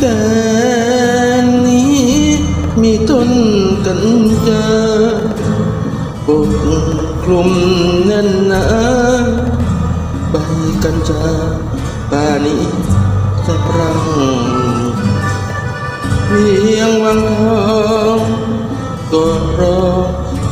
แดนนี้มีต้นกันจาปกคลุมแน่นหนาใบกัญชาป่านี้สะพรังเพียงวังทองก็รอ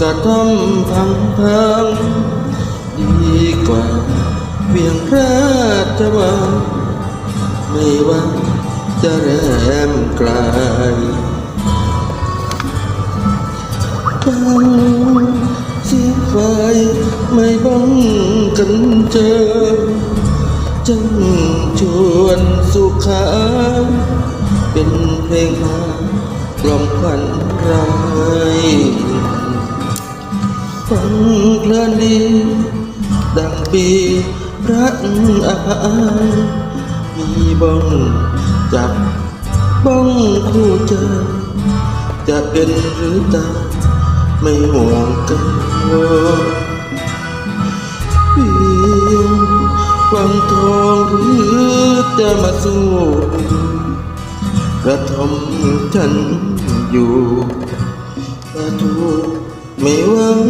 กระทำพังพังดีกว่าเพียงราชวังไม่ว่า จะแรมไกลฟังเสียงไฟไม่บ้องกันเจอจังชวนสุขา เป็นเพลงมากล่อมขวัญรายฟังเพลินดีดังปีพระอาภายมีบ้อง จับบ้องคู่ใจจะเป็นหรือตายไม่ห่วงกันเพียงวังทองหรือจะมาสู้กระทำฉันอยู่แต่ทุกไม่หวัง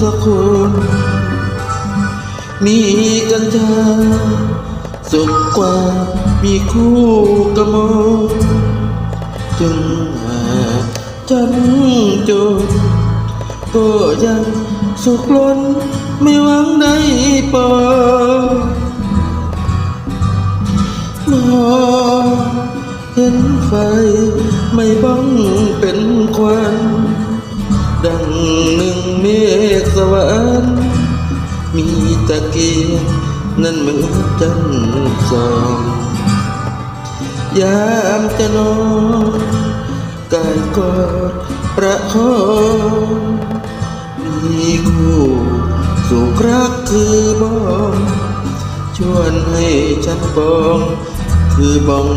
สักคนมีกัญชา สุขกว่ามีคู่กระมองจึงหาฉันจนก็ยังสุขล้นไม่หวังได้ปอมองเห็นไฟไม่บ้องเป็นควันดังหนึ่งเมฆสวรรค์มีตะเกียง นั่นเหมือนจันทร์สองยามจะนอนกายกอดประคองมีคู่สู่รักคือบองชวนให้ฉันบอง คือบอง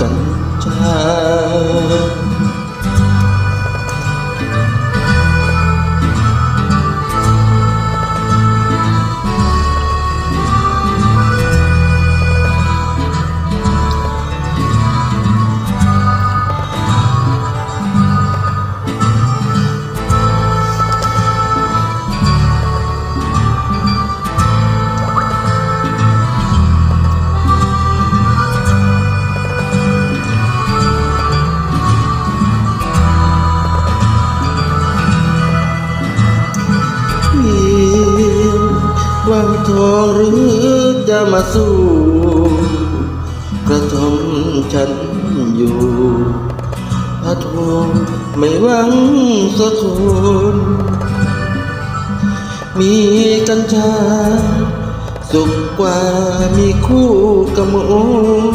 กันชา วังทองหรือจะมาสู้กระทำฉันอยู่พระทองไม่หวังสักคนมีกัญชา สุขกว่ามีคู่กระมน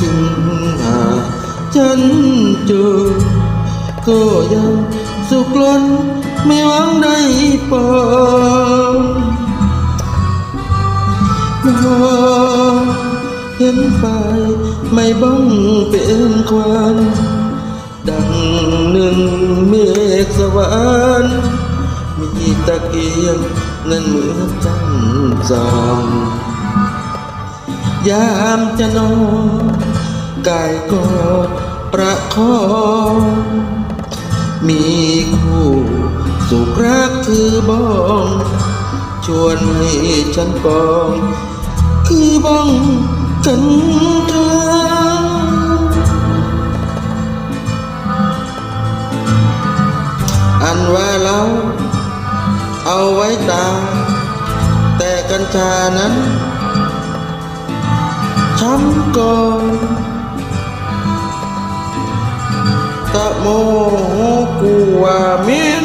จึงหาฉันเจอก็ยังสุขล้นไม่หวังได้ปอ มองเห็นไฟไม่บ้องเป็นควันดังหนึ่งเมฆสวรรค์มีตะเกียงนั่นเหมือนจันทร์ส่องยามจะนอนกายกอดประคองมีคู่สุขรักคือบ้อง ชวนให้ฉันปอง คือบ้องกันทาอันว่าเราเอาไว้ตา แต่กัญชานั้นช้ำก่อนตะโมโหกูว่ามิน